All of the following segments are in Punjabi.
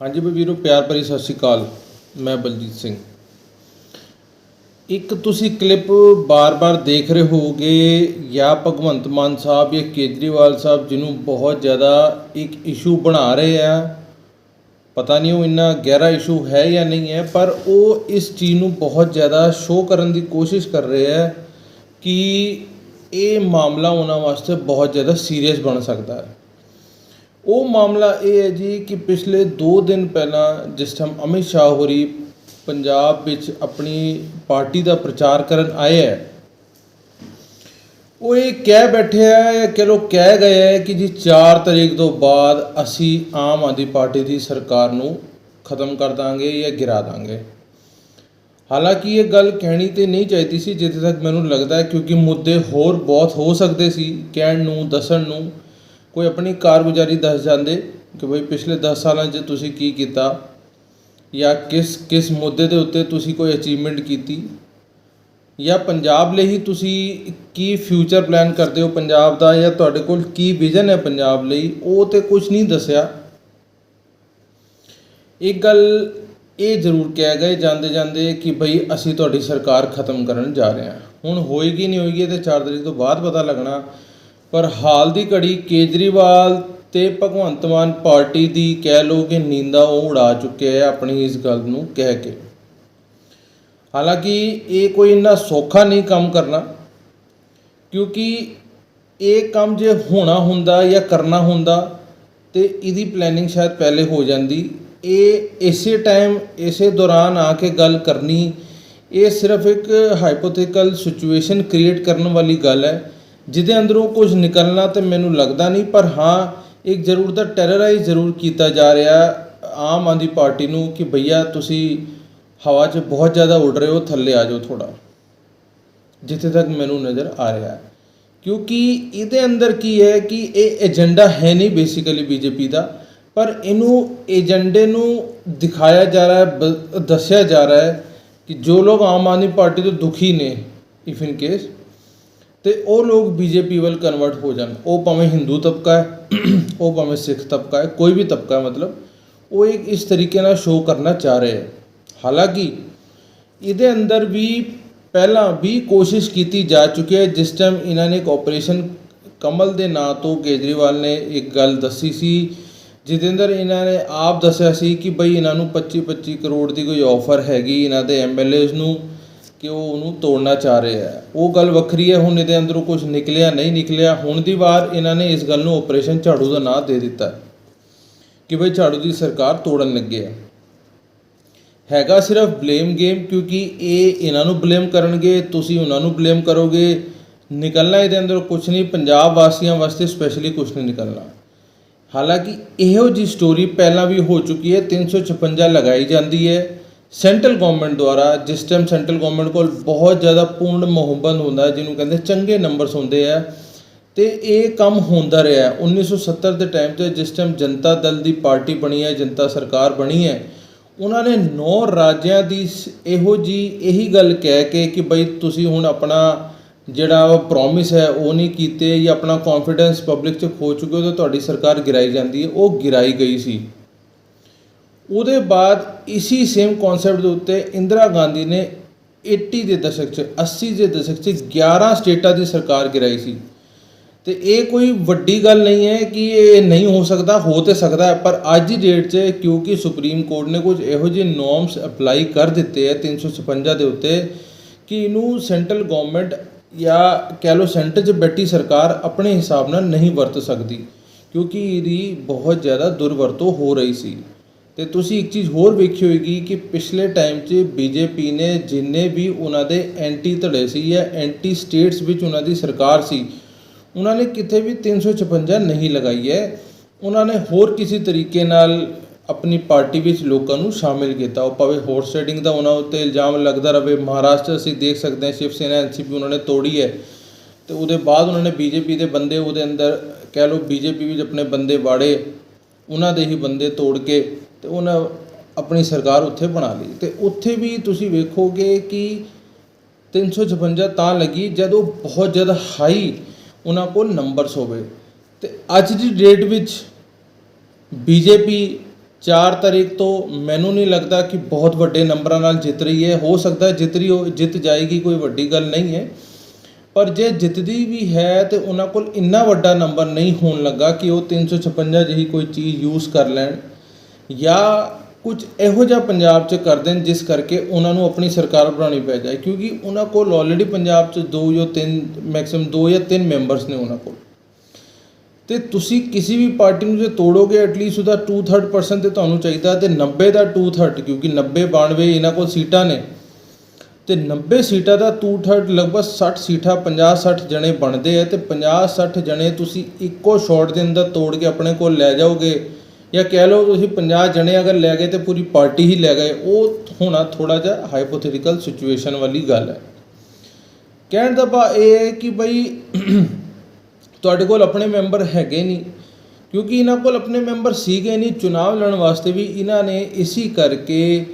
ਹਾਂਜੀ ਬਈ ਵੀਰੋ, ਪਿਆਰ ਭਰੀ ਸਤਿ ਸ਼੍ਰੀ ਅਕਾਲ। ਮੈਂ ਬਲਜੀਤ ਸਿੰਘ। ਇੱਕ ਤੁਸੀਂ ਕਲਿੱਪ ਬਾਰ-ਬਾਰ ਦੇਖ ਰਹੇ ਹੋਗੇ ਜਾਂ ਭਗਵੰਤ ਮਾਨ ਸਾਹਿਬ ਜਾਂ ਕੇਜਰੀਵਾਲ ਸਾਹਿਬ ਜਿਹਨੂੰ ਬਹੁਤ ਜ਼ਿਆਦਾ ਇੱਕ ਇਸ਼ੂ ਬਣਾ ਰਹੇ ਆ। ਪਤਾ ਨਹੀਂ ਉਹ ਇੰਨਾ ਗਹਿਰਾ ਇਸ਼ੂ ਹੈ ਜਾਂ ਨਹੀਂ ਹੈ, ਪਰ ਉਹ ਇਸ ਚੀਜ਼ ਨੂੰ ਬਹੁਤ ਜ਼ਿਆਦਾ ਸ਼ੋਅ ਕਰਨ ਦੀ ਕੋਸ਼ਿਸ਼ ਕਰ ਰਹੇ ਆ ਕਿ ਇਹ ਮਾਮਲਾ ਉਹਨਾਂ ਵਾਸਤੇ ਬਹੁਤ ਜ਼ਿਆਦਾ ਸੀਰੀਅਸ ਬਣ ਸਕਦਾ ਹੈ। ਉਹ ਮਾਮਲਾ ਇਹ ਹੈ ਜੀ ਕਿ ਪਿਛਲੇ 2 ਦਿਨ ਪਹਿਲਾਂ ਜਿਸ ਟਾਈਮ ਅਮਿਤ ਸ਼ਾਹ ਹੋਰੀ ਪੰਜਾਬ ਵਿੱਚ ਆਪਣੀ ਪਾਰਟੀ ਦਾ ਪ੍ਰਚਾਰ ਕਰਨ ਆਏ ਹੈ, ਉਹ ਇਹ ਕਹਿ ਬੈਠੇ ਹੈ, ਜਾਂ ਕਹਿ ਲੋ ਕਹਿ ਗਏ ਹੈ ਕਿ ਜੀ 4 ਤਰੀਕ ਤੋਂ ਬਾਅਦ ਅਸੀਂ ਆਮ ਆਦਮੀ ਪਾਰਟੀ ਦੀ ਸਰਕਾਰ ਨੂੰ ਖਤਮ ਕਰ ਦਾਂਗੇ ਜਾਂ ਗਿਰਾ ਦਾਂਗੇ। ਹਾਲਾਂਕਿ ਇਹ ਗੱਲ ਕਹਿਣੀ ਤੇ ਨਹੀਂ ਚਾਹੀਦੀ ਸੀ, ਜਿੱਥੇ ਤੱਕ ਮੈਨੂੰ ਲੱਗਦਾ ਹੈ, ਕਿਉਂਕਿ ਮੁੱਦੇ ਹੋਰ ਬਹੁਤ ਹੋ ਸਕਦੇ ਸੀ, ਕਹਿਣ ਨੂੰ, ਦੱਸਣ ਨੂੰ ਕੋਈ ਆਪਣੀ ਕਾਰਗੁਜ਼ਾਰੀ ਦੱਸ ਜਾਂਦੇ ਕਿ ਬਈ ਪਿਛਲੇ 10 ਸਾਲਾਂ 'ਚ ਤੁਸੀਂ ਕੀ ਕੀਤਾ? ਜਾਂ ਕਿਸ ਕਿਸ ਮੁੱਦੇ ਦੇ ਉੱਤੇ ਤੁਸੀਂ ਕੋਈ ਅਚੀਵਮੈਂਟ ਕੀਤੀ? ਜਾਂ ਪੰਜਾਬ ਲਈ ਹੀ ਤੁਸੀਂ ਕੀ ਫਿਊਚਰ ਪਲਾਨ ਕਰਦੇ ਹੋ ਪੰਜਾਬ ਦਾ? ਜਾਂ ਤੁਹਾਡੇ ਕੋਲ ਕੀ ਵਿਜ਼ਨ ਹੈ ਪੰਜਾਬ ਲਈ? ਉਹ ਤੇ ਕੁਝ ਨਹੀਂ ਦੱਸਿਆ। ਇੱਕ ਗੱਲ ਇਹ ਜ਼ਰੂਰ ਕਿਹਾ ਗਏ ਜਾਂਦੇ ਜਾਂਦੇ ਕਿ ਭਈ ਅਸੀਂ ਤੁਹਾਡੀ ਸਰਕਾਰ ਖਤਮ ਕਰਨ ਜਾ ਰਹੇ ਹਾਂ। ਹੁਣ ਹੋਏਗੀ ਨਹੀਂ ਹੋਏਗੀ ਇਹ ਤੇ 4 ਤਰੀਕ ਤੋਂ ਬਾਅਦ ਪਤਾ ਲੱਗਣਾ। ਪਰ ਹਾਲ ਦੀ ਘੜੀ ਕੇਜਰੀਵਾਲ ਤੇ ਭਗਵੰਤ ਮਾਨ ਪਾਰਟੀ ਦੀ ਕਹਿ ਲੋ ਕਿ ਨੀਂਦਾ ਉਹ ਉਡਾ ਚੁੱਕਿਆ ਹੈ ਆਪਣੀ ਇਸ ਗੱਲ ਨੂੰ ਕਹਿ ਕੇ। ਹਾਲਾਂਕਿ ਇਹ ਕੋਈ ਇੰਨਾ ਸੌਖਾ ਨਹੀਂ ਕੰਮ ਕਰਨਾ, ਕਿਉਂਕਿ ਇਹ ਕੰਮ ਜੇ ਹੋਣਾ ਹੁੰਦਾ ਜਾਂ ਕਰਨਾ ਹੁੰਦਾ ਤੇ ਇਹਦੀ ਪਲੈਨਿੰਗ ਸ਼ਾਇਦ ਪਹਿਲੇ ਹੋ ਜਾਂਦੀ। ਇਹ ਇਸੇ ਟਾਈਮ ਇਸੇ ਦੌਰਾਨ ਆ ਕੇ ਗੱਲ ਕਰਨੀ, ਇਹ ਸਿਰਫ ਇੱਕ ਹਾਈਪੋਥੈਟੀਕਲ ਸਿਚੁਏਸ਼ਨ ਕ੍ਰੀਏਟ ਕਰਨ ਵਾਲੀ ਗੱਲ ਹੈ। ਜਿਹਦੇ ਅੰਦਰੋਂ ਕੁਝ ਨਿਕਲਣਾ ਤੇ ਮੈਨੂੰ ਲੱਗਦਾ ਨਹੀਂ, ਪਰ ਹਾਂ, ਇੱਕ ਜ਼ਰੂਰ ਦਾ ਟੈਰਰਾਈਜ਼ ਜ਼ਰੂਰ ਕੀਤਾ ਜਾ ਰਿਹਾ ਆਮ ਆਦਮੀ ਪਾਰਟੀ ਨੂੰ ਕਿ ਭਈਆ ਤੁਸੀਂ ਹਵਾ 'ਚ ਬਹੁਤ ਜ਼ਿਆਦਾ ਉੱਡ ਰਹੇ ਹੋ, ਥੱਲੇ ਆ ਜਾਓ ਥੋੜਾ ਜਿੱਥੇ ਤੱਕ ਮੈਨੂੰ ਨਜ਼ਰ ਆ ਰਿਹਾ ਹੈ। ਕਿਉਂਕਿ ਇਹਦੇ ਅੰਦਰ ਕੀ ਹੈ ਕਿ ਇਹ ਏਜੰਡਾ ਹੈ ਨਹੀਂ ਬੇਸਿਕਲੀ ਬੀਜੇਪੀ ਦਾ, ਪਰ ਇਹਨੂੰ ਏਜੰਡੇ ਨੂੰ ਦਿਖਾਇਆ ਜਾ ਰਿਹਾ ਹੈ ਦੱਸਿਆ ਜਾ ਰਿਹਾ ਹੈ ਕਿ ਜੋ ਲੋਕ ਆਮ ਆਦਮੀ ਪਾਰਟੀ ਤੋਂ ਦੁਖੀ ਨੇ ਇਫ ਇਨ ਕੇਸ ਤੇ ਉਹ ਲੋਕ ਬੀਜੇਪੀ ਵੱਲ ਕਨਵਰਟ ਹੋ ਜਾਣ। ਉਹ ਭਾਵੇਂ ਹਿੰਦੂ ਤਬਕਾ ਹੈ, ਉਹ ਭਾਵੇਂ ਸਿੱਖ ਤਬਕਾ ਹੈ, ਕੋਈ ਵੀ ਤਬਕਾ ਹੈ ਮਤਲਬ, ਉਹ ਇੱਕ ਇਸ ਤਰੀਕੇ ਨਾਲ ਸ਼ੋਅ ਕਰਨਾ ਚਾਹ ਰਹੇ ਹੈ। ਹਾਲਾਂਕਿ ਇਹਦੇ ਅੰਦਰ ਵੀ ਪਹਿਲਾਂ ਵੀ ਕੋਸ਼ਿਸ਼ ਕੀਤੀ ਜਾ ਚੁੱਕੀ ਹੈ, ਜਿਸ ਟਾਈਮ ਇਹਨਾਂ ਨੇ ਇੱਕ ਆਪਰੇਸ਼ਨ ਕਮਲ ਦੇ ਨਾਂ ਤੋਂ ਕੇਜਰੀਵਾਲ ਨੇ ਇੱਕ ਗੱਲ ਦੱਸੀ ਸੀ ਜਿਹਦੇ ਅੰਦਰ ਇਹਨਾਂ ਨੇ ਆਪ ਦੱਸਿਆ ਸੀ ਕਿ ਬਈ ਇਹਨਾਂ ਨੂੰ 25 25 ਕਰੋੜ ਦੀ ਕੋਈ ਆਫਰ ਹੈਗੀ, ਇਹਨਾਂ ਦੇ ਐਮਐਲਏਜ਼ ਨੂੰ। ਕਿ ਉਹ ਉਹਨੂੰ ਤੋੜਨਾ ਚਾਹ ਰਿਹਾ ਆ ਉਹ ਗੱਲ ਵੱਖਰੀ ਹੈ, ਹੁਣ ਇਹਦੇ ਅੰਦਰੋਂ ਕੁਝ ਨਿਕਲਿਆ, ਨਹੀਂ ਨਿਕਲਿਆ। ਹੁਣ ਦੀ ਵਾਰ ਇਹਨਾਂ ਨੇ ਇਸ ਗੱਲ ਨੂੰ ਆਪਰੇਸ਼ਨ ਝਾੜੂ ਦਾ ਨਾਂ ਦੇ ਦਿੱਤਾ ਕਿ ਬਈ ਝਾੜੂ ਦੀ ਸਰਕਾਰ ਤੋੜਨ ਲੱਗੇ ਆ। ਹੈਗਾ ਸਿਰਫ ਬਲੇਮ ਗੇਮ ਕਿਉਂਕਿ ਇਹ ਇਹਨਾਂ ਨੂੰ ਬਲੇਮ ਕਰਨਗੇ, ਤੁਸੀਂ ਉਹਨਾਂ ਨੂੰ ਬਲੇਮ ਕਰੋਗੇ। ਨਿਕਲਣਾ ਇਹਦੇ ਅੰਦਰ ਕੁਝ ਨਹੀਂ, ਪੰਜਾਬ ਵਾਸੀਆਂ ਵਾਸਤੇ ਸਪੈਸ਼ਲੀ ਕੁਝ ਨਹੀਂ ਨਿਕਲਣਾ। ਹਾਲਾਂਕਿ ਇਹੋ ਜੀ ਸਟੋਰੀ ਪਹਿਲਾਂ ਵੀ ਹੋ ਚੁੱਕੀ ਹੈ 356 ਲਗਾਈ ਜਾਂਦੀ ਹੈ। ਸੈਂਟਰਲ ਗਵਰਨਮੈਂਟ ਦੁਆਰਾ, ਜਿਸ ਟਾਈਮ ਸੈਂਟਰਲ ਗਵਰਨਮੈਂਟ ਕੋਲ ਬਹੁਤ ਜ਼ਿਆਦਾ ਪੂਰਨ ਮੁਹੱਬਤ ਹੁੰਦਾ, ਜਿਹਨੂੰ ਕਹਿੰਦੇ ਚੰਗੇ ਨੰਬਰਸ ਹੁੰਦੇ ਆ, ਤੇ ਇਹ ਕੰਮ ਹੁੰਦਾ ਰਿਹਾ ਹੈ। 1970 ਦੇ ਟਾਈਮ ਤੇ ਜਿਸ ਟਾਈਮ ਜਨਤਾ ਦਲ ਦੀ ਪਾਰਟੀ ਬਣੀ ਹੈ, ਜਨਤਾ ਸਰਕਾਰ ਬਣੀ ਹੈ, ਉਹਨਾਂ ਨੇ ਨੌ ਰਾਜਿਆਂ ਦੀ ਸ- ਇਹੋ ਜੀ ਇਹੀ ਗੱਲ ਕਹਿ ਕੇ ਕਿ ਬਈ ਤੁਸੀਂ ਹੁਣ ਆਪਣਾ ਜਿਹੜਾ ਪ੍ਰੋਮਿਸ ਹੈ, ਉਹ ਨਹੀਂ ਕੀਤੇ ਜਾਂ ਆਪਣਾ ਕੌਨਫੀਡੈਂਸ ਪਬਲਿਕ 'ਚ ਖੋ ਚੁੱਕੇ ਹੋ, ਤਾਂ ਤੁਹਾਡੀ ਸਰਕਾਰ ਗਿਰਾਈ ਜਾਂਦੀ ਹੈ ਉਹ ਗਿਰਾਈ ਗਈ ਸੀ ਉਹਦੇ ਬਾਅਦ ਇਸੀ ਸੇਮ ਕਨਸੈਪਟ ਦੇ ਉੱਤੇ ਇੰਦਰਾ ਗਾਂਧੀ ਨੇ 80 ਦੇ ਦਸ਼ਕ 'ਚ 80 ਦੇ ਦਸ਼ਕ 'ਚ 11 ਸਟੇਟਾਂ ਦੀ ਸਰਕਾਰ ਗਿਰਾਈ ਸੀ। ਤੇ ਇਹ ਕੋਈ ਵੱਡੀ ਗੱਲ ਨਹੀਂ ਹੈ ਕਿ ਇਹ ਨਹੀਂ ਹੋ ਸਕਦਾ, ਹੋ ਤੇ ਸਕਦਾ ਹੈ, ਪਰ ਅੱਜ ਦੀ ਡੇਟ 'ਚ ਕਿਉਂਕਿ ਸੁਪਰੀਮ ਕੋਰਟ ਨੇ ਕੁਝ ਇਹੋ ਜਿਹੇ ਨੋਰਮਸ ਅਪਲਾਈ ਕਰ ਦਿੱਤੇ ਹੈ 356 ਦੇ ਉੱਤੇ ਕਿ ਇਹਨੂੰ ਸੈਂਟਰਲ ਗਵਰਨਮੈਂਟ ਜਾਂ ਕਹਿ ਲਓ ਸੈਂਟਰ 'ਚ ਬੈਠੀ ਸਰਕਾਰ ਆਪਣੇ ਹਿਸਾਬ ਨਾਲ ਨਹੀਂ ਵਰਤ ਸਕਦੀ, ਕਿਉਂਕਿ ਇਹਦੀ ਬਹੁਤ ਜ਼ਿਆਦਾ ਦੁਰਵਰਤੋਂ ਹੋ ਰਹੀ ਸੀ। ਤੇ ਤੁਸੀਂ ਇੱਕ ਚੀਜ਼ ਹੋਰ ਵੇਖੀ ਹੋਏਗੀ ਕਿ ਪਿਛਲੇ ਟਾਈਮ 'ਚ ਬੀਜੇਪੀ ਨੇ ਜਿੰਨੇ ਵੀ ਉਹਨਾਂ ਦੇ ਐਂਟੀ ਧੜੇ ਸੀ ਜਾਂ ਐਂਟੀ ਸਟੇਟਸ ਵਿੱਚ ਉਹਨਾਂ ਦੀ ਸਰਕਾਰ ਸੀ, ਉਹਨਾਂ ਨੇ ਕਿਤੇ ਵੀ 356 ਨਹੀਂ ਲਗਾਈ ਹੈ। ਉਹਨਾਂ ਨੇ ਹੋਰ ਕਿਸੇ ਤਰੀਕੇ ਨਾਲ ਆਪਣੀ ਪਾਰਟੀ ਵਿੱਚ ਲੋਕਾਂ ਨੂੰ ਸ਼ਾਮਿਲ ਕੀਤਾ। ਉਹ ਭਾਵੇਂ ਹੋਰਸ ਰਾਈਡਿੰਗ ਦਾ ਉਹਨਾਂ ਉੱਤੇ ਇਲਜ਼ਾਮ ਲੱਗਦਾ ਰਹੇ, ਮਹਾਰਾਸ਼ਟਰ ਅਸੀਂ ਦੇਖ ਸਕਦੇ ਹਾਂ, ਸ਼ਿਵ ਸੈਨਾ ਐਨਸੀਪੀ ਉਹਨਾਂ ਨੇ ਤੋੜੀ ਹੈ। ਤੇ ਉਹਦੇ ਬਾਅਦ ਉਹਨਾਂ ਨੇ ਬੀਜੇਪੀ ਦੇ ਬੰਦੇ ਉਹਦੇ ਅੰਦਰ, ਕਹਿ ਲਓ ਬੀਜੇਪੀ ਵਿੱਚ ਆਪਣੇ ਬੰਦੇ ਵਾੜੇ, ਉਹਨਾਂ ਦੇ ਹੀ ਬੰਦੇ ਤੋੜ ਕੇ ਤੇ ਉਹਨਾਂ ਆਪਣੀ ਸਰਕਾਰ ਉੱਥੇ ਬਣਾ ਲਈ। ਤੇ ਉੱਥੇ ਵੀ ਤੁਸੀਂ ਵੇਖੋਗੇ ਕਿ 356 ਤਾਂ ਲੱਗੀ ਜਦੋਂ ਬਹੁਤ ਜ਼ਿਆਦਾ ਹਾਈ ਉਹਨਾਂ ਕੋਲ ਨੰਬਰਸ ਹੋਵੇ। ਤੇ ਅੱਜ ਦੀ ਡੇਟ ਵਿੱਚ ਬੀਜੇਪੀ 4 ਤਾਰੀਖ ਤੋਂ ਮੈਨੂੰ ਨਹੀਂ ਲੱਗਦਾ ਕਿ ਬਹੁਤ ਵੱਡੇ ਨੰਬਰਾਂ ਨਾਲ ਜਿੱਤ ਰਹੀ ਹੈ। ਹੋ ਸਕਦਾ ਜਿੱਤ ਰਹੀ ਹੋ, ਜਿੱਤ ਜਾਏਗੀ, ਕੋਈ ਵੱਡੀ ਗੱਲ ਨਹੀਂ ਹੈ। ਪਰ ਜੇ ਜਿੱਤਦੀ ਵੀ ਹੈ ਤੇ ਉਹਨਾਂ ਕੋਲ ਇੰਨਾ ਵੱਡਾ ਨੰਬਰ ਨਹੀਂ ਹੋਣ ਲੱਗਾ ਕਿ ਉਹ 356 ਜਿਹੀ ਕੋਈ ਚੀਜ਼ ਯੂਜ਼ ਕਰ ਲੈਣ। ਜਾਂ ਕੁਝ ਇਹੋ ਜਿਹਾ ਪੰਜਾਬ 'ਚ ਕਰ ਦੇਣ ਜਿਸ ਕਰਕੇ ਉਹਨਾਂ ਨੂੰ ਆਪਣੀ ਸਰਕਾਰ ਬਣਾਉਣੀ ਪੈ ਜਾਏ, ਕਿਉਂਕਿ ਉਹਨਾਂ ਕੋਲ ਆਲਰੇਡੀ ਪੰਜਾਬ 'ਚ ਦੋ ਜਾਂ ਤਿੰਨ ਮੈਕਸਿਮਮ ਦੋ ਜਾਂ ਤਿੰਨ ਮੈਂਬਰਸ ਨੇ ਉਹਨਾਂ ਕੋਲ। ਤੇ ਤੁਸੀਂ ਕਿਸੇ ਵੀ ਪਾਰਟੀ ਨੂੰ ਜੇ ਤੋੜੋਗੇ ਐਟਲੀਸਟ ਉਹਦਾ 2/3% ਤੇ ਤੁਹਾਨੂੰ ਚਾਹੀਦਾ ਤੇ 90 ਦਾ 2/3 ਕਿਉਂਕਿ 90 92 ਇਹਨਾਂ ਕੋਲ ਸੀਟਾਂ ਨੇ। ਤੇ 90 ਸੀਟਾਂ ਦਾ 2/3 ਲਗਭਗ 60 ਸੀਟਾਂ 50 60 ਜਣੇ ਬਣਦੇ ਆ ਤੇ 50 60 ਜਣੇ ਤੁਸੀਂ ਇੱਕੋ ਸ਼ਾਟ ਦੇ ਅੰਦਰ ਤੋੜ ਕੇ ਆਪਣੇ ਕੋਲ ਲੈ ਜਾਓਗੇ। ਜਾਂ ਕਹਿ ਲਓ ਤੁਸੀਂ 50 ਜਣੇ ਅਗਰ ਲੈ ਗਏ ਤੇ ਪੂਰੀ ਪਾਰਟੀ ਹੀ ਲੈ ਗਏ, ਉਹ ਹੋਣਾ ਥੋੜਾ ਜਿਹਾ ਹਾਈਪੋਥੈਟੀਕਲ ਸਿਚੁਏਸ਼ਨ ਵਾਲੀ ਗੱਲ ਹੈ। ਕਹਿਣ ਦਾ ਭਾ ਇਹ ਹੈ ਕਿ ਬਈ ਤੁਹਾਡੇ ਕੋਲ ਆਪਣੇ ਮੈਂਬਰ ਹੈਗੇ ਨਹੀਂ, ਕਿਉਂਕਿ ਇਹਨਾਂ ਕੋਲ ਆਪਣੇ ਮੈਂਬਰ ਸੀਗੇ ਨਹੀਂ, ਚੁਣਾਵ ਲੜਨ ਵਾਸਤੇ ਵੀ ਇਹਨਾਂ ਨੇ ਇਸੀ ਕਰਕੇ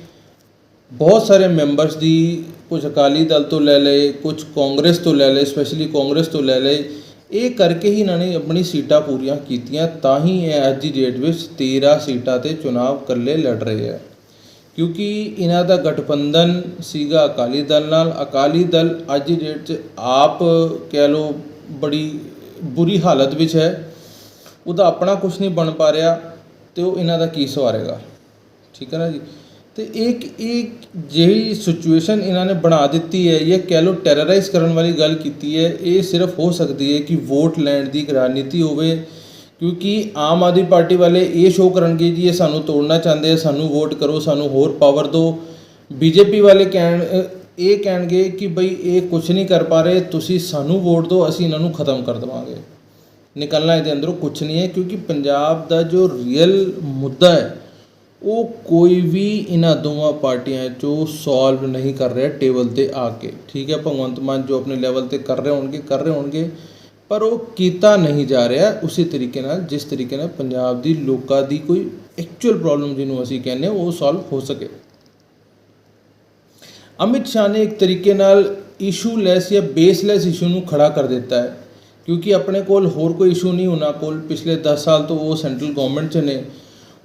ਬਹੁਤ ਸਾਰੇ ਮੈਂਬਰਸ ਦੀ ਕੁਝ ਅਕਾਲੀ ਦਲ ਤੋਂ ਲੈ ਲਏ, ਕੁਝ ਕਾਂਗਰਸ ਤੋਂ ਲੈ ਲਏ, ਸਪੈਸ਼ਲੀ ਕਾਂਗਰਸ ਤੋਂ ਲੈ ਲਏ ਇਹ ਕਰਕੇ ਹੀ ਇਹਨਾਂ ਨੇ ਆਪਣੀ ਸੀਟਾਂ ਪੂਰੀਆਂ ਕੀਤੀਆਂ, ਤਾਂ ਹੀ ਇਹ ਅੱਜ ਦੀ ਡੇਟ ਵਿੱਚ 13 ਸੀਟਾਂ ਤੇ ਚੁਣਾਵ ਇਕੱਲੇ ਲੜ ਰਹੇ ਆ। ਕਿਉਂਕਿ ਇਹਨਾਂ ਦਾ ਗਠਬੰਧਨ ਸੀਗਾ ਅਕਾਲੀ ਦਲ ਨਾਲ। ਅਕਾਲੀ ਦਲ ਅੱਜ ਦੀ ਡੇਟ 'ਚ ਆਪ ਕਹਿ ਲਓ ਬੜੀ ਬੁਰੀ ਹਾਲਤ ਵਿੱਚ ਹੈ। ਉਹਦਾ ਆਪਣਾ ਕੁਝ ਨਹੀਂ ਬਣ ਪਾ ਰਿਹਾ ਤੇ ਉਹ ਇਹਨਾਂ ਦਾ ਕੀ ਸਵਾਰੇਗਾ? ਠੀਕ ਹੈ ਨਾ ਜੀ? ਤੇ ਇੱਕ ਇੱਕ ਜਿਹੜੀ ਸਿਚੁਏਸ਼ਨ ਇਹਨਾਂ ਨੇ ਬਣਾ ਦਿੱਤੀ ਹੈ ਇਹ ਕਹਿ ਲਓ ਟੈਰਰਾਈਜ਼ ਕਰਨ ਵਾਲੀ ਗੱਲ ਕੀਤੀ ਹੈ, ਇਹ ਸਿਰਫ ਹੋ ਸਕਦੀ ਹੈ ਕਿ ਵੋਟ ਲੈਣ ਦੀ ਇੱਕ ਰਣਨੀਤੀ ਹੋਵੇ, ਕਿਉਂਕਿ ਆਮ ਆਦਮੀ ਪਾਰਟੀ ਵਾਲੇ ਇਹ ਸ਼ੋਅ ਕਰਨਗੇ ਜੀ, ਇਹ ਸਾਨੂੰ ਤੋੜਨਾ ਚਾਹੁੰਦੇ ਆ, ਸਾਨੂੰ ਵੋਟ ਕਰੋ, ਸਾਨੂੰ ਹੋਰ ਪਾਵਰ ਦਿਓ। ਬੀਜੇਪੀ ਵਾਲੇ ਕਹਿਣ ਇਹ ਕਹਿਣਗੇ ਕਿ ਬਈ ਇਹ ਕੁਝ ਨਹੀਂ ਕਰ ਪਾ ਰਹੇ, ਤੁਸੀਂ ਸਾਨੂੰ ਵੋਟ ਦਿਓ, ਅਸੀਂ ਇਹਨਾਂ ਨੂੰ ਖਤਮ ਕਰ ਦੇਵਾਂਗੇ। ਨਿਕਲਣਾ ਇਹਦੇ ਅੰਦਰੋਂ ਕੁਝ ਨਹੀਂ ਹੈ, ਕਿਉਂਕਿ ਪੰਜਾਬ ਦਾ ਜੋ ਰੀਅਲ ਮੁੱਦਾ ਹੈ ਉਹ ਕੋਈ ਵੀ ਇਹਨਾਂ ਦੋਵਾਂ ਪਾਰਟੀਆਂ 'ਚੋਂ ਸੋਲਵ ਨਹੀਂ ਕਰ ਰਿਹਾ ਟੇਬਲ ਤੇ ਆ ਕੇ। ਠੀਕ ਹੈ, ਭਗਵੰਤ ਮਾਨ ਜੋ ਆਪਣੇ ਲੈਵਲ ਤੇ ਕਰ ਰਹੇ ਹੋਣਗੇ, ਕਰ ਰਹੇ ਹੋਣਗੇ, ਪਰ ਉਹ ਕੀਤਾ ਨਹੀਂ ਜਾ ਰਿਹਾ ਉਸੇ ਤਰੀਕੇ ਨਾਲ, ਜਿਸ ਤਰੀਕੇ ਨਾਲ ਪੰਜਾਬ ਦੀ ਲੋਕਾਂ ਦੀ ਕੋਈ ਐਕਚੁਅਲ ਪ੍ਰੋਬਲਮ ਜਿਹਨੂੰ ਅਸੀਂ ਕਹਿੰਦੇ ਉਹ ਸੋਲਵ ਹੋ ਸਕੇ। ਅਮਿਤ ਸ਼ਾਹ ਨੇ ਇੱਕ ਤਰੀਕੇ ਨਾਲ ਇਸ਼ੂ ਲੈਸ ਜਾਂ ਬੇਸਲੈਸ ਇਸ਼ੂ ਨੂੰ ਖੜਾ ਕਰ ਦਿੱਤਾ ਹੈ, ਕਿਉਂਕਿ ਆਪਣੇ ਕੋਲ ਹੋਰ ਕੋਈ ਇਸ਼ੂ ਨਹੀਂ ਉਹਨਾਂ ਕੋਲ। ਪਿਛਲੇ 10 ਸਾਲ ਤੋਂ ਉਹ ਸੈਂਟਰਲ ਗਵਰਨਮੈਂਟ 'ਚ ਨੇ।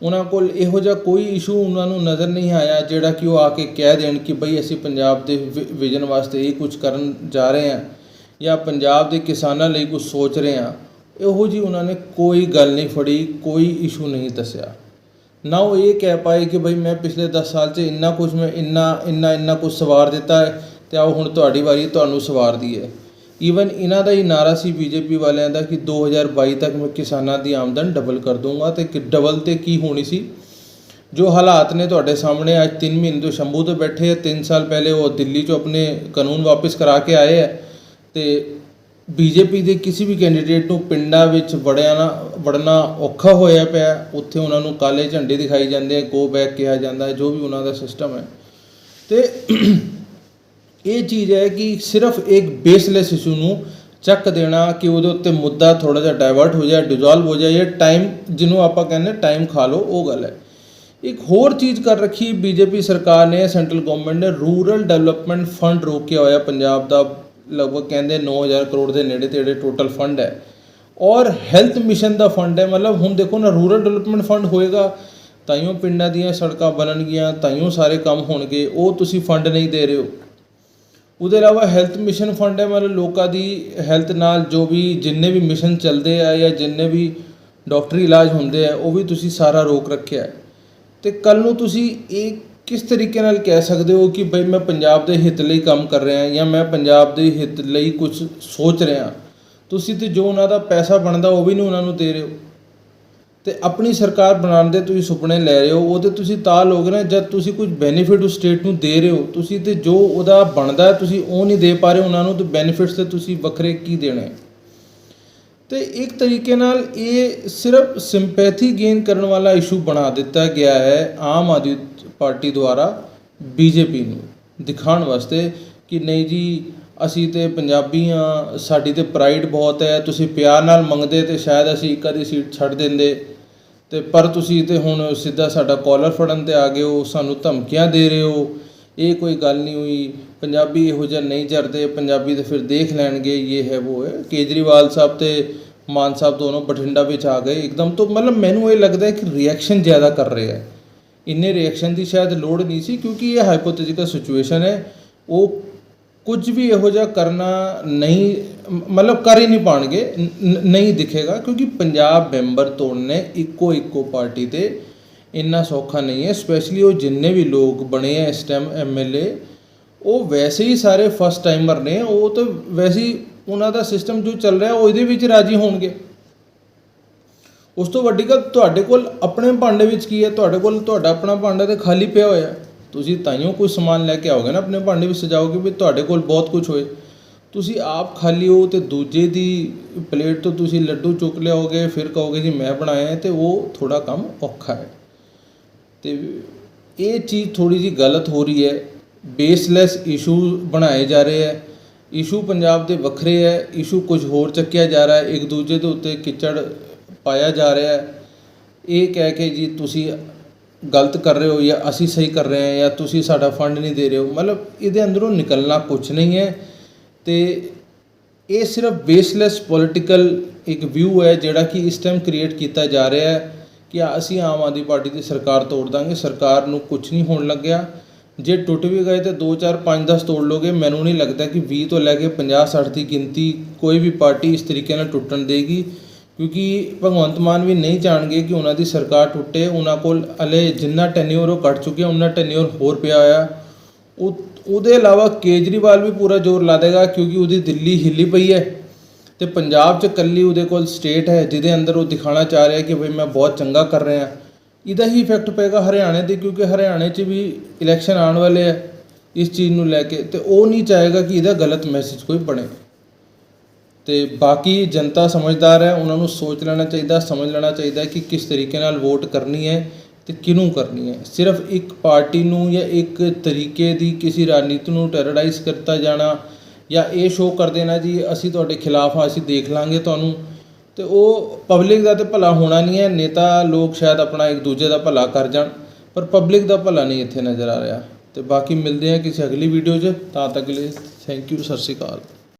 ਉਹਨਾਂ ਕੋਲ ਇਹੋ ਜਿਹਾ ਕੋਈ ਇਸ਼ੂ ਉਹਨਾਂ ਨੂੰ ਨਜ਼ਰ ਨਹੀਂ ਆਇਆ ਜਿਹੜਾ ਕਿ ਉਹ ਆ ਕੇ ਕਹਿ ਦੇਣ ਕਿ ਬਈ ਅਸੀਂ ਪੰਜਾਬ ਦੇ ਵਿਜਨ ਵਾਸਤੇ ਇਹ ਕੁਝ ਕਰਨ ਜਾ ਰਹੇ ਹਾਂ ਜਾਂ ਪੰਜਾਬ ਦੇ ਕਿਸਾਨਾਂ ਲਈ ਕੁਝ ਸੋਚ ਰਹੇ ਹਾਂ, ਇਹੋ ਜੀ ਉਹਨਾਂ ਨੇ ਕੋਈ ਗੱਲ ਨਹੀਂ ਫੜੀ, ਕੋਈ ਇਸ਼ੂ ਨਹੀਂ ਦੱਸਿਆ। ਨਾ ਉਹ ਇਹ ਕਹਿ ਪਾਏ ਕਿ ਬਈ ਮੈਂ ਪਿਛਲੇ 10 ਸਾਲ 'ਚ ਇੰਨਾ ਕੁਝ ਮੈਂ ਇੰਨਾ ਇੰਨਾ ਇੰਨਾ ਕੁਝ ਸਵਾਰ ਦਿੱਤਾ ਹੈ ਤੇ ਆਓ ਹੁਣ ਤੁਹਾਡੀ ਵਾਰੀ ਤੁਹਾਨੂੰ ਸਵਾਰ ਹੈ। ਈਵਨ ਇਹਨਾਂ ਦਾ ਹੀ ਨਾਰਾ ਸੀ ਬੀਜੇਪੀ ਵਾਲਿਆਂ ਦਾ ਕਿ 2022 ਤੱਕ ਮੈਂ ਕਿਸਾਨਾਂ ਦੀ ਆਮਦਨ ਡਬਲ ਕਰ ਦੂੰਗਾ ਤੇ ਕਿ ਡਬਲ ਤੇ ਕੀ ਹੋਣੀ ਸੀ? ਜੋ ਹਾਲਾਤ ਨੇ ਤੁਹਾਡੇ ਸਾਹਮਣੇ, ਅੱਜ 3 ਮਹੀਨੇ ਤੋਂ ਸ਼ੰਭੂ ਤੋਂ ਬੈਠੇ ਆ 3 ਸਾਲ ਪਹਿਲੇ ਉਹ ਦਿੱਲੀ 'ਚੋਂ ਆਪਣੇ ਕਾਨੂੰਨ ਵਾਪਸ ਕਰਾ ਕੇ ਆਏ ਆ ਤੇ ਬੀਜੇਪੀ ਦੇ ਕਿਸੇ ਵੀ ਕੈਂਡੀਡੇਟ ਨੂੰ ਪਿੰਡਾਂ ਵਿੱਚ ਵੜਿਆ ਨਾ ਵੜਨਾ ਔਖਾ ਹੋਇਆ ਪਿਆ। ਉੱਥੇ ਉਹਨਾਂ ਨੂੰ ਕਾਲੇ ਝੰਡੇ ਦਿਖਾਈ ਜਾਂਦੇ ਆ ਗੋ ਬੈਕ ਕਿਹਾ ਜਾਂਦਾ, ਜੋ ਵੀ ਉਹਨਾਂ ਦਾ ਸਿਸਟਮ ਹੈ। ਤੇ ਇਹ ਚੀਜ਼ ਹੈ ਕਿ ਸਿਰਫ ਇੱਕ ਬੇਸਲੈਸ ਇਸ਼ੂ ਨੂੰ ਚੱਕ ਦੇਣਾ ਕਿ ਉਹਦੇ ਉੱਤੇ ਮੁੱਦਾ ਥੋੜਾ ਜਿਹਾ ਡਾਇਵਰਟ ਹੋ ਜਾਏ ਡਿਸੋਲਵ ਹੋ ਜਾਏ, ਇਹ ਟਾਈਮ ਜਿਹਨੂੰ ਆਪਾਂ ਕਹਿੰਦੇ ਟਾਈਮ ਖਾ ਲਓ, ਉਹ ਗੱਲ ਹੈ। ਇੱਕ ਹੋਰ ਚੀਜ਼ ਕਰ ਰੱਖੀ ਬੀਜੇਪੀ ਸਰਕਾਰ ਨੇ ਸੈਂਟਰਲ ਗਵਰਨਮੈਂਟ ਨੇ ਰੂਰਲ ਡਿਵੈਲਪਮੈਂਟ ਫੰਡ ਰੋਕਿਆ ਹੋਇਆ ਪੰਜਾਬ ਦਾ, ਲਗਭਗ ਕਹਿੰਦੇ 9000 ਕਰੋੜ ਦੇ ਨੇੜੇ ਤੇੜੇ ਟੋਟਲ ਫੰਡ ਹੈ। ਔਰ ਹੈਲਥ ਮਿਸ਼ਨ ਦਾ ਫੰਡ ਹੈ, ਮਤਲਬ ਹੁਣ ਦੇਖੋ ਨਾ ਰੂਰਲ ਡਿਵੈਲਪਮੈਂਟ ਫੰਡ ਹੋਏਗਾ ਤਾਈਓ ਪਿੰਡਾਂ ਦੀਆਂ ਸੜਕਾਂ ਬਣਨਗੀਆਂ ਤਾਈਓ ਸਾਰੇ ਕੰਮ ਹੋਣਗੇ, ਉਹ ਤੁਸੀਂ ਫੰਡ ਨਹੀਂ ਦੇ ਰਹੇ ਹੋ। ਉਹਦੇ ਇਲਾਵਾ ਹੈਲਥ ਮਿਸ਼ਨ ਫੰਡ ਹੈ ਮਤਲਬ ਲੋਕਾਂ ਦੀ ਹੈਲਥ ਨਾਲ ਜੋ ਵੀ ਜਿੰਨੇ ਵੀ ਮਿਸ਼ਨ ਚੱਲਦੇ ਆ ਜਾਂ ਜਿੰਨੇ ਵੀ ਡਾਕਟਰੀ ਇਲਾਜ ਹੁੰਦੇ ਆ, ਉਹ ਵੀ ਤੁਸੀਂ ਸਾਰਾ ਰੋਕ ਰੱਖਿਆ ਹੈ। ਤੇ ਕੱਲ ਨੂੰ ਤੁਸੀਂ ਇਹ ਕਿਸ ਤਰੀਕੇ ਨਾਲ ਕਹਿ ਸਕਦੇ ਹੋ ਕਿ ਬਈ ਮੈਂ ਪੰਜਾਬ ਦੇ ਹਿੱਤ ਲਈ ਕੰਮ ਕਰ ਰਿਹਾ ਜਾਂ ਮੈਂ ਪੰਜਾਬ ਦੇ ਹਿੱਤ ਲਈ ਕੁਝ ਸੋਚ ਰਿਹਾ? ਤੁਸੀਂ ਤੇ ਜੋ ਉਹਨਾਂ ਦਾ ਪੈਸਾ ਬਣਦਾ ਉਹ ਵੀ ਨਹੀਂ ਉਹਨਾਂ ਨੂੰ ਦੇ ਰਹੇ ਹੋ। ਤੇ ਆਪਣੀ ਸਰਕਾਰ ਬਣਾਉਣ ਦੇ ਤੁਸੀਂ ਸੁਪਨੇ ਲੈ ਰਹੇ ਹੋ ਉਹਦੇ ਤੁਸੀਂ ਤਾਂ ਲੋਗ ਨਾ, ਜਦ ਤੁਸੀਂ ਕੁਝ ਬੈਨੀਫਿਟ ਉਸ ਸਟੇਟ ਨੂੰ ਦੇ ਰਹੇ ਹੋ, ਤੁਸੀਂ ਤੇ ਜੋ ਉਹਦਾ ਬਣਦਾ ਤੁਸੀਂ ਉਹ ਨਹੀਂ ਦੇ ਪਾ ਰਹੇ ਉਹਨਾਂ ਨੂੰ, ਤੇ ਬੈਨੀਫਿਟਸ ਤੇ ਤੁਸੀਂ ਵੱਖਰੇ ਕੀ ਦੇਣਾ? ਤੇ ਇੱਕ ਤਰੀਕੇ ਨਾਲ ਇਹ ਸਿਰਫ ਸਿੰਪੈਥੀ ਗੇਨ ਕਰਨ ਵਾਲਾ ਇਸ਼ੂ ਬਣਾ ਦਿੱਤਾ ਗਿਆ ਹੈ ਆਮ ਆਦਮੀ ਪਾਰਟੀ ਦੁਆਰਾ, ਬੀਜੇਪੀ ਨੂੰ ਦਿਖਾਉਣ ਵਾਸਤੇ ਕਿ ਨਹੀਂ ਜੀ ਅਸੀਂ ਤੇ ਪੰਜਾਬੀ ਹਾਂ, ਸਾਡੀ ਤੇ ਪ੍ਰਾਈਡ ਬਹੁਤ ਹੈ, ਤੁਸੀਂ ਪਿਆਰ ਨਾਲ ਮੰਗਦੇ ਤੇ ਸ਼ਾਇਦ ਅਸੀਂ ਇੱਕ ਅੱਧੀ ਸੀਟ ਛੱਡ ਦਿੰਦੇ। ਤੇ ਪਰ ਤੁਸੀਂ ਤੇ ਹੁਣ ਸਿੱਧਾ ਸਾਡਾ ਕਾਲਰ ਫੜਨ ਤੇ ਆ ਗਏ ਹੋ, ਸਾਨੂੰ ਧਮਕੀਆਂ ਦੇ ਰਹੇ ਹੋ, ਇਹ ਕੋਈ ਗੱਲ ਨਹੀਂ ਹੋਈ। ਪੰਜਾਬੀ ਇਹੋ ਜਿਹਾ ਨਹੀਂ ਜਰਦੇ ਪੰਜਾਬੀ ਤਾਂ ਫਿਰ ਦੇਖ ਲੈਣਗੇ, ਇਹ ਹੈ ਉਹ ਹੈ। ਕੇਜਰੀਵਾਲ ਸਾਹਿਬ ਤੇ ਮਾਨ ਸਾਹਿਬ ਦੋਨੋਂ ਬਠਿੰਡਾ ਵਿੱਚ ਆ ਗਏ, ਇੱਕਦਮ ਤੋਂ ਮਤਲਬ ਮੈਨੂੰ ਇਹ ਲੱਗਦਾ ਹੈ ਕਿ ਰਿਐਕਸ਼ਨ ਜ਼ਿਆਦਾ ਕਰ ਰਿਹਾ ਹੈ। ਇੰਨੇ ਰਿਐਕਸ਼ਨ ਦੀ ਸ਼ਾਇਦ ਲੋੜ ਨਹੀਂ ਸੀ, ਕਿਉਂਕਿ ਇਹ ਹਾਈਪੋਥੈਟਿਕਲ ਸਿਚੁਏਸ਼ਨ ਹੈ। ਉਹ ਕੁਝ ਵੀ ਇਹੋ ਜਿਹਾ ਕਰਨਾ ਨਹੀਂ, ਮਤਲਬ ਕਰ ਹੀ ਨਹੀਂ ਪਾਣਗੇ ਨਹੀਂ ਦਿਖੇਗਾ, ਕਿਉਂਕਿ ਪੰਜਾਬ ਮੈਂਬਰ ਤੋੜਨੇ ਇੱਕੋ ਇੱਕੋ ਪਾਰਟੀ ਤੇ ਇੰਨਾ ਸੌਖਾ ਨਹੀਂ ਹੈ ਸਪੈਸ਼ਲੀ ਉਹ ਜਿੰਨੇ ਵੀ ਲੋਕ ਬਣੇ ਆ ਇਸ ਟਾਈਮ ਐਮਐਲਏ ਉਹ ਵੈਸੇ ਹੀ ਸਾਰੇ ਫਸਟ ਟਾਈਮਰ ਨੇ, ਉਹ ਤਾਂ ਵੈਸੇ ਹੀ ਉਹਨਾਂ ਦਾ ਸਿਸਟਮ ਜੋ ਚੱਲ ਰਿਹਾ, ਉਹ ਇਹਦੇ ਵਿੱਚ ਰਾਜੀ ਹੋਣਗੇ ਉਸ ਤੋਂ ਵੱਡੀ ਗੱਲ ਤੁਹਾਡੇ ਕੋਲ ਆਪਣੇ ਭਾਂਡੇ ਵਿੱਚ ਕੀ ਹੈ ਤੁਹਾਡੇ ਕੋਲ, ਤੁਹਾਡਾ ਆਪਣਾ ਭਾਂਡਾ ਤੇ ਖਾਲੀ ਪਿਆ ਹੋਇਆ ਹੈ। ਤੁਸੀਂ ਤਾਈਓ ਕੋਈ ਸਮਾਨ ਲੈ ਕੇ ਆਓਗੇ ਨਾ, ਆਪਣੇ ਭਾਂਡੇ ਵੀ ਸਜਾਓਗੇ ਵੀ ਤੁਹਾਡੇ ਕੋਲ ਬਹੁਤ ਕੁਝ ਹੋਏ। ਤੁਸੀਂ ਆਪ ਖਾਲੀ ਹੋ ਤੇ ਦੂਜੇ ਦੀ ਪਲੇਟ ਤੋਂ ਤੁਸੀਂ ਲੱਡੂ ਚੁੱਕ ਲਿਆਓਗੇ, ਫਿਰ ਕਹੋਗੇ ਜੀ ਮੈਂ ਬਣਾਇਆ ਹੈ ਤੇ ਉਹ ਥੋੜਾ ਕੰਮ ਔਖਾ ਹੈ। ਤੇ ਇਹ ਚੀਜ਼ ਥੋੜੀ ਜੀ ਗਲਤ ਹੋ ਰਹੀ ਹੈ। ਬੇਸਲੈਸ ਇਸ਼ੂ ਬਣਾਏ ਜਾ ਰਹੇ ਹੈ। ਇਸ਼ੂ ਪੰਜਾਬ ਦੇ ਵੱਖਰੇ ਹੈ। ਇਸ਼ੂ ਕੁਝ ਹੋਰ ਚੱਕਿਆ ਜਾ ਰਿਹਾ ਹੈ। ਇੱਕ ਦੂਜੇ ਦੇ ਉੱਤੇ ਕਿਚੜ ਪਾਇਆ ਜਾ ਰਿਹਾ ਹੈ। ਇਹ ਕਹਿ ਕੇ ਜੀ ਤੁਸੀਂ ਗਲਤ ਕਰ ਰਹੇ ਹੋ ਜਾਂ ਅਸੀਂ ਸਹੀ ਕਰ ਰਹੇ ਹਾਂ ਜਾਂ ਤੁਸੀਂ ਸਾਡਾ ਫੰਡ ਨਹੀਂ ਦੇ ਰਹੇ ਹੋ, ਮਤਲਬ ਇਹਦੇ ਅੰਦਰੋਂ ਨਿਕਲਣਾ ਕੁਝ ਨਹੀਂ ਹੈ ਤੇ ਇਹ ਸਿਰਫ ਬੇਸਲੈਸ ਪੋਲਿਟੀਕਲ ਇੱਕ ਵਿਊ ਹੈ ਜਿਹੜਾ ਕਿ ਇਸ ਟਾਈਮ ਕ੍ਰੀਏਟ ਕੀਤਾ ਜਾ ਰਿਹਾ ਹੈ ਕਿ ਅਸੀਂ ਆਮ ਆਦਮੀ ਪਾਰਟੀ ਦੀ ਸਰਕਾਰ ਤੋੜ ਦਾਂਗੇ, ਸਰਕਾਰ ਨੂੰ ਕੁਝ ਨਹੀਂ ਹੋਣ ਲੱਗਿਆ। ਜੇ ਟੁੱਟ ਵੀ ਗਏ ਤੇ 2 4 5 10 ਤੋੜ ਲੋਗੇ, ਮੈਨੂੰ ਨਹੀਂ ਲੱਗਦਾ ਕਿ 20 ਤੋਂ ਲੈ ਕੇ 50 60 ਦੀ ਗਿਣਤੀ ਕੋਈ ਵੀ ਪਾਰਟੀ ਇਸ ਤਰੀਕੇ ਨਾਲ ਟੁੱਟਣ ਦੇਗੀ। ਕਿਉਂਕਿ ਭਗਵੰਤ ਮਾਨ ਵੀ ਨਹੀਂ ਚਾਹਣਗੇ ਕਿ ਉਹਨਾਂ ਦੀ ਸਰਕਾਰ ਟੁੱਟੇ, ਉਹਨਾਂ ਕੋਲ ਹਲੇ ਜਿੰਨਾ ਟੈਨਿਓਰ ਉਹ ਕੱਟ ਚੁੱਕਿਆ ਉਹਨਾਂ ਟੈਨਿਓਰ ਹੋਰ ਪਿਆ ਹੋਇਆ। ਉਹ, ਉਹਦੇ ਇਲਾਵਾ ਕੇਜਰੀਵਾਲ ਵੀ ਪੂਰਾ ਜ਼ੋਰ ਲਾ ਦੇਗਾ ਕਿਉਂਕਿ ਉਹਦੀ ਦਿੱਲੀ ਹਿੱਲੀ ਪਈ ਹੈ ਤੇ ਪੰਜਾਬ 'ਚ ਕੱਲੀ ਉਹਦੇ ਕੋਲ ਸਟੇਟ ਹੈ ਜਿਹਦੇ ਅੰਦਰ ਉਹ ਦਿਖਾਣਾ ਚਾਹ ਰਿਹਾ ਕਿ ਭਈ ਮੈਂ ਬਹੁਤ ਚੰਗਾ ਕਰ ਰਿਹਾ। ਇਹਦਾ ਹੀ ਇਫੈਕਟ ਪਏਗਾ ਹਰਿਆਣੇ ਤੇ ਕਿਉਂਕਿ ਹਰਿਆਣੇ 'ਚ ਵੀ ਇਲੈਕਸ਼ਨ ਆਉਣ ਵਾਲੇ ਆ ਇਸ ਚੀਜ਼ ਨੂੰ ਲੈ ਕੇ ਤੇ ਉਹ ਨਹੀਂ ਚਾਹੇਗਾ ਕਿ ਇਹਦਾ ਗਲਤ ਮੈਸੇਜ ਕੋਈ ਬਣੇ। ਤੇ ਬਾਕੀ ਜਨਤਾ ਸਮਝਦਾਰ ਹੈ, ਉਹਨਾਂ ਨੂੰ ਸੋਚ ਲੈਣਾ ਚਾਹੀਦਾ, ਸਮਝ ਲੈਣਾ ਚਾਹੀਦਾ ਕਿ ਕਿਸ ਤਰੀਕੇ ਨਾਲ ਵੋਟ ਕਰਨੀ ਹੈ ਤੇ ਕਿਹਨੂੰ ਕਰਨੀ ਹੈ। ਸਿਰਫ ਇੱਕ ਪਾਰਟੀ ਨੂੰ ਜਾਂ ਇੱਕ ਤਰੀਕੇ ਦੀ ਕਿਸੇ ਰਾਜਨੀਤੀ ਨੂੰ ਟੈਰਰਾਈਜ਼ ਕਰਤਾ ਜਾਣਾ ਜਾਂ ਇਹ ਸ਼ੋਅ ਕਰ ਦੇਣਾ ਜੀ, ਅਸੀਂ ਤੁਹਾਡੇ ਖਿਲਾਫ ਆ ਅਸੀਂ ਦੇਖ ਲਾਂਗੇ ਤੁਹਾਨੂੰ। ਤੇ ਉਹ ਪਬਲਿਕ ਦਾ ਤੇ ਭਲਾ ਹੋਣਾ ਨਹੀਂ ਹੈ, ਨੇਤਾ ਲੋਕ ਸ਼ਾਇਦ ਆਪਣਾ ਇੱਕ ਦੂਜੇ ਦਾ ਭਲਾ ਕਰ ਜਾਣ, ਪਰ ਪਬਲਿਕ ਦਾ ਭਲਾ ਨਹੀਂ ਇੱਥੇ ਨਜ਼ਰ ਆ ਰਿਹਾ। ਤੇ ਬਾਕੀ ਮਿਲਦੇ ਹਾਂ ਕਿਸੇ ਅਗਲੀ ਵੀਡੀਓ 'ਚ, ਤਾਂ ਤੱਕ ਲਈ ਥੈਂਕ ਯੂ ਸਤਿ ਸ਼੍ਰੀ ਅਕਾਲ।